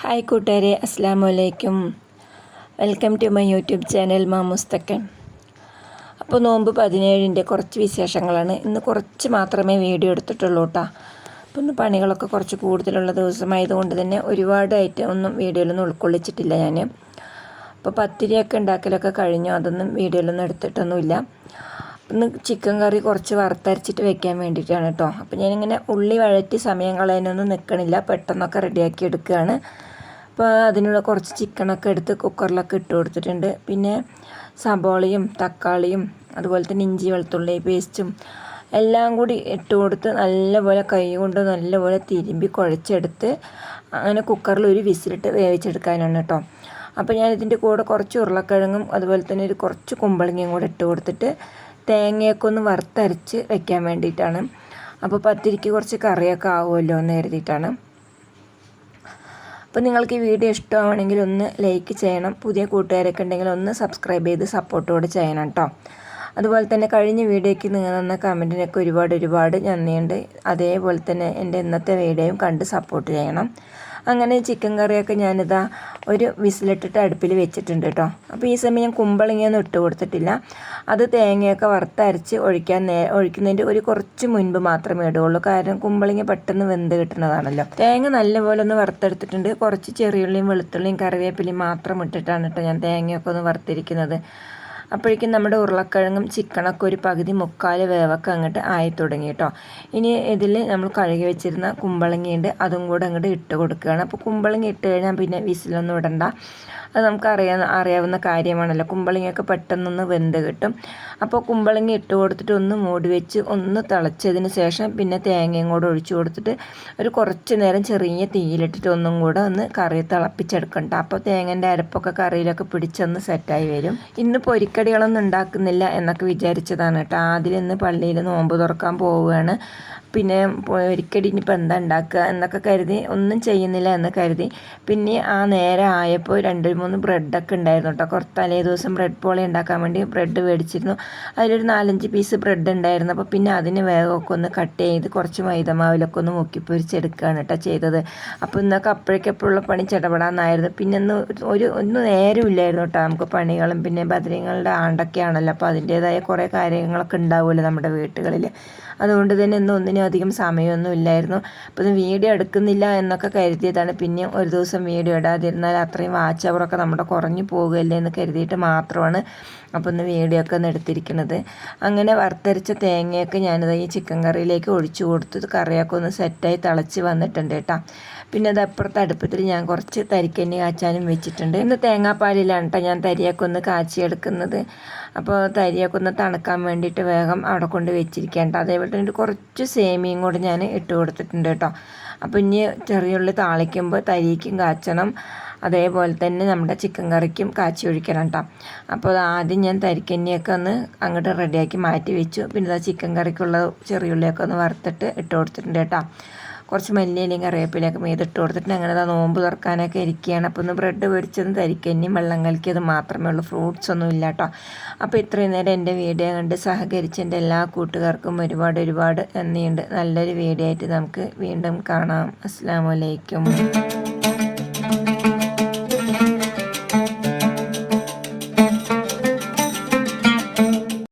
Hi കൂട്ടുകാരെ അസ്സാം വലൈക്കും welcome to my YouTube channel മാമുസ്തക്കൻ അപ്പോൾ നോമ്പ് പതിനേഴിന്റെ കുറച്ച് വിശേഷങ്ങളാണ്. ഇന്ന് കുറച്ച് മാത്രമേ വീഡിയോ എടുത്തിട്ടുള്ളൂ കേട്ടോ. അപ്പോൾ ഇന്ന് പണികളൊക്കെ കുറച്ച് കൂടുതലുള്ള ദിവസമായതുകൊണ്ട് തന്നെ ഒരുപാട് ഐറ്റം ഒന്നും വീഡിയോയിലൊന്നും ഉൾക്കൊള്ളിച്ചിട്ടില്ല ഞാൻ. അപ്പോൾ പത്തിരിയൊക്കെ ഉണ്ടാക്കലൊക്കെ കഴിഞ്ഞു. അതൊന്നും വീഡിയോയിലൊന്നും എടുത്തിട്ടൊന്നുമില്ല. ഇന്ന് ചിക്കൻ കറി കുറച്ച് വറുത്തരച്ചിട്ട് വെക്കാൻ വേണ്ടിയിട്ടാണ് കേട്ടോ അപ്പോൾ ഞാനിങ്ങനെ ഉള്ളി വഴറ്റി സമയം കളയാനൊന്നും നിൽക്കണില്ല പെട്ടെന്നൊക്കെ റെഡിയാക്കി എടുക്കുകയാണ് അപ്പോൾ അതിനുള്ള കുറച്ച് ചിക്കനൊക്കെ എടുത്ത് കുക്കറിലൊക്കെ ഇട്ട് കൊടുത്തിട്ടുണ്ട്. പിന്നെ സബോളയും തക്കാളിയും അതുപോലെ തന്നെ ഇഞ്ചി വെളുത്തുള്ളി പേസ്റ്റും എല്ലാം കൂടി ഇട്ട് കൊടുത്ത് നല്ലപോലെ കൈ കൊണ്ട് നല്ലപോലെ തിരുമ്പി കുഴച്ചെടുത്ത് അങ്ങനെ കുക്കറിൽ ഒരു വിസിലിട്ട് വേവിച്ചെടുക്കാനാണ് കേട്ടോ അപ്പോൾ ഞാൻ ഇതിന്റെ കൂടെ കുറച്ച് ഉരുളക്കിഴങ്ങും അതുപോലെ തന്നെ ഒരു കുറച്ച് കുമ്പളങ്ങയും കൂടെ ഇട്ട് കൊടുത്തിട്ട് തേങ്ങയൊക്കെ ഒന്ന് വറുത്തരച്ച് വെക്കാൻ വേണ്ടിയിട്ടാണ്. അപ്പോൾ പത്തിരിക്ക് കുറച്ച് കറിയൊക്കെ ആവുമല്ലോ എന്ന് കരുതിയിട്ടാണ്. അപ്പോൾ നിങ്ങൾക്ക് ഈ വീഡിയോ ഇഷ്ടമാണെങ്കിൽ ഒന്ന് ലൈക്ക് ചെയ്യണം. പുതിയ കൂട്ടുകാരൊക്കെ ഉണ്ടെങ്കിൽ ഒന്ന് സബ്സ്ക്രൈബ് ചെയ്ത് സപ്പോർട്ടോടെ ചെയ്യണം കേട്ടോ. അതുപോലെ തന്നെ കഴിഞ്ഞ വീഡിയോയ്ക്ക് നിങ്ങൾ തന്ന കമന്റിനൊക്കെ ഒരുപാട് ഒരുപാട് നന്ദിയുണ്ട്. അതേപോലെ തന്നെ എന്റെ ഇന്നത്തെ വീഡിയോയും കണ്ട് സപ്പോർട്ട് ചെയ്യണം. അങ്ങനെ ചിക്കൻ കറിയൊക്കെ ഞാനിതാ ഒരു വിസിലിട്ടിട്ട് അടുപ്പിൽ വെച്ചിട്ടുണ്ട് കേട്ടോ. അപ്പോൾ ഈ സമയം കുമ്പളങ്ങയൊന്നും ഇട്ട് കൊടുത്തിട്ടില്ല. അത് തേങ്ങയൊക്കെ വറുത്തരച്ച് ഒഴിക്കാൻ നേ ഒഴിക്കുന്നതിന്റെ ഒരു കുറച്ച് മുൻപ് മാത്രമേ ഇടുകയുള്ളൂ. കാരണം കുമ്പളങ്ങ പെട്ടെന്ന് വെന്ത് കിട്ടുന്നതാണല്ലോ. തേങ്ങ നല്ലപോലെ ഒന്ന് വറുത്തെടുത്തിട്ടുണ്ട്. കുറച്ച് ചെറിയുള്ളിയും വെളുത്തുള്ളിയും കറിവേപ്പിലയും മാത്രം ഇട്ടിട്ടാണ് കേട്ടോ ഞാൻ തേങ്ങയൊക്കെ ഒന്ന് വറുത്തിരിക്കുന്നത്. അപ്പോഴേക്കും നമ്മുടെ ഉരുളക്കിഴങ്ങും ചിക്കനൊക്കെ ഒരു പകുതി മുക്കാൽ വേവൊക്കെ അങ്ങോട്ട് ആയി തുടങ്ങി കേട്ടോ ഇനി ഇതിൽ നമ്മൾ കഴുകി വെച്ചിരുന്ന കുമ്പളങ്ങിയുണ്ട് അതും കൂടെ അങ്ങോട്ട് ഇട്ട് കൊടുക്കുകയാണ്. അപ്പോൾ കുമ്പളങ്ങി ഇട്ട് കഴിഞ്ഞാൽ പിന്നെ വിസിലൊന്നും ഇടണ്ട. അത് നമുക്ക് അറിയാവുന്ന അറിയാവുന്ന കാര്യമാണല്ലോ. കുമ്പളങ്ങിയൊക്കെ പെട്ടെന്നൊന്ന് വെന്ത് കിട്ടും. അപ്പോൾ കുമ്പളങ്ങ ഇട്ട് കൊടുത്തിട്ട് ഒന്ന് മൂടി വെച്ച് ഒന്ന് തിളച്ചതിന് ശേഷം പിന്നെ തേങ്ങയും കൂടെ ഒഴിച്ചു കൊടുത്തിട്ട് ഒരു കുറച്ച് നേരം ചെറിയ തീയിലിട്ടിട്ട് ഒന്നും കൂടെ ഒന്ന് കറി തിളപ്പിച്ചെടുക്കണ്ട. അപ്പോൾ തേങ്ങന്റെ അരപ്പൊക്കെ കറിയിലൊക്കെ പിടിച്ചൊന്ന് സെറ്റായി വരും. ഇന്ന് പൊരിക്കടികളൊന്നും ഉണ്ടാക്കുന്നില്ല എന്നൊക്കെ വിചാരിച്ചതാണ് കേട്ടോ. ആദ്യം ഇന്ന് പള്ളിയിൽ നോമ്പ് തുറക്കാൻ പോവുകയാണ്. പിന്നെ ഒരിക്കടി ഇനിയിപ്പോൾ എന്താ ഉണ്ടാക്കുക എന്നൊക്കെ കരുതി ഒന്നും ചെയ്യുന്നില്ല എന്ന് കരുതി. പിന്നെ ആ നേരം ആയപ്പോൾ രണ്ട് മൂന്ന് ബ്രെഡൊക്കെ ഉണ്ടായിരുന്നു കേട്ടോ കുറച്ച് തലേ ദിവസം ബ്രെഡ് പോളി ഉണ്ടാക്കാൻ വേണ്ടി ബ്രെഡ് മേടിച്ചിരുന്നു അതിലൊരു നാലഞ്ച് പീസ് ബ്രെഡ് ഉണ്ടായിരുന്നു അപ്പോൾ പിന്നെ അതിന് വേഗമൊക്കെ ഒന്ന് കട്ട് ചെയ്ത് കുറച്ച് മൈദമാവിലൊക്കെ ഒന്ന് മുക്കി പൊരിച്ചെടുക്കുകയാണ് കേട്ടോ ചെയ്തത്. അപ്പോൾ ഇന്നൊക്കെ അപ്പോഴേക്കപ്പോഴുള്ള പണി ചെടപെടാന്നായിരുന്നു. പിന്നെ ഒന്ന് ഒരു ഒന്നും നേരമില്ലായിരുന്നു കേട്ടോ നമുക്ക് പണികളും. പിന്നെ ഭദ്രങ്ങളുടെ ആണ്ടൊക്കെയാണല്ലോ. അപ്പോൾ അതിന്റേതായ കുറേ കാര്യങ്ങളൊക്കെ ഉണ്ടാവുമല്ലോ നമ്മുടെ വീട്ടുകളിൽ അതുകൊണ്ട് തന്നെ ഇന്ന് ഒന്നിനും അധികം സമയമൊന്നും ഇല്ലായിരുന്നു. അപ്പോൾ വീഡിയോ എടുക്കുന്നില്ല എന്നൊക്കെ കരുതിയതാണ്. പിന്നെ ഒരു ദിവസം വീഡിയോ ഇടാതിരുന്നാൽ അത്രയും വാച്ച് അവറൊക്കെ നമ്മുടെ കുറഞ്ഞു പോകുകയല്ലേ എന്ന് കരുതിയിട്ട് മാത്രമാണ് അപ്പോൾ ഒന്ന് വീഡിയോ ഒക്കെ ഒന്ന് എടുത്തിരിക്കുന്നത്. അങ്ങനെ വറുത്തരച്ച തേങ്ങയൊക്കെ ഞാനിത് ഈ ചിക്കൻ കറിയിലേക്ക് ഒഴിച്ചു കൊടുത്ത്. കറിയൊക്കെ ഒന്ന് സെറ്റായി തിളച്ച് വന്നിട്ടുണ്ട് കേട്ടോ. പിന്നെ അത് അപ്പുറത്തെ അടുപ്പത്തിൽ ഞാൻ കുറച്ച് തരിക്കന്നെ കാച്ചാനും വെച്ചിട്ടുണ്ട്. ഇന്ന് തേങ്ങാപ്പാലിലാണ് കേട്ടോ ഞാൻ തരിയാക്കൊന്ന് കാച്ചിയെടുക്കുന്നത്. അപ്പോൾ തരിയാക്കൊന്ന് തണുക്കാൻ വേണ്ടിയിട്ട് വേഗം അവിടെ കൊണ്ട് വെച്ചിരിക്കേണ്ട അതേപോലെ തന്നെ കുറച്ച് സേമിയും കൂടെ ഞാൻ ഇട്ട് കൊടുത്തിട്ടുണ്ട് കേട്ടോ അപ്പോൾ ഇനി ചെറിയുള്ളി താളിക്കുമ്പോൾ തരിക്കും കാച്ചണം. അതേപോലെ തന്നെ നമ്മുടെ ചിക്കൻ കറിക്കും കാച്ചി ഒഴിക്കണം കേട്ടോ അപ്പോൾ ആദ്യം ഞാൻ തരിക്കന്നെയൊക്കെ ഒന്ന് അങ്ങോട്ട് റെഡിയാക്കി മാറ്റി വെച്ചു. പിന്നെ ചിക്കൻ കറിക്കുള്ള ചെറിയുള്ളിയൊക്കെ ഒന്ന് വറുത്തിട്ട് ഇട്ട് കൊടുത്തിട്ടുണ്ട് കേട്ടോ കുറച്ച് മല്ലിയിലയും കറിവേപ്പിലയൊക്കെ മേതിട്ട് കൊടുത്തിട്ട് അങ്ങനെ അതാ നോമ്പ് തുറക്കാനൊക്കെ ഇരിക്കുകയാണ്. അപ്പോൾ ഒന്ന് ബ്രെഡ് പൊരിച്ചതും ഇനിയും വെള്ളം കലക്കിയത് മാത്രമേ ഉള്ളൂ. ഫ്രൂട്ട്സ് ഒന്നും ഇല്ല കേട്ടോ അപ്പോൾ ഇത്രയും നേരം എന്റെ വീഡിയോ കണ്ട് സഹകരിച്ച എന്റെ എല്ലാ കൂട്ടുകാർക്കും ഒരുപാട് ഒരുപാട് നന്ദിയുണ്ട്. നല്ലൊരു വീഡിയോ ആയിട്ട് നമുക്ക് വീണ്ടും കാണാം. അസ്സാം വലൈക്കും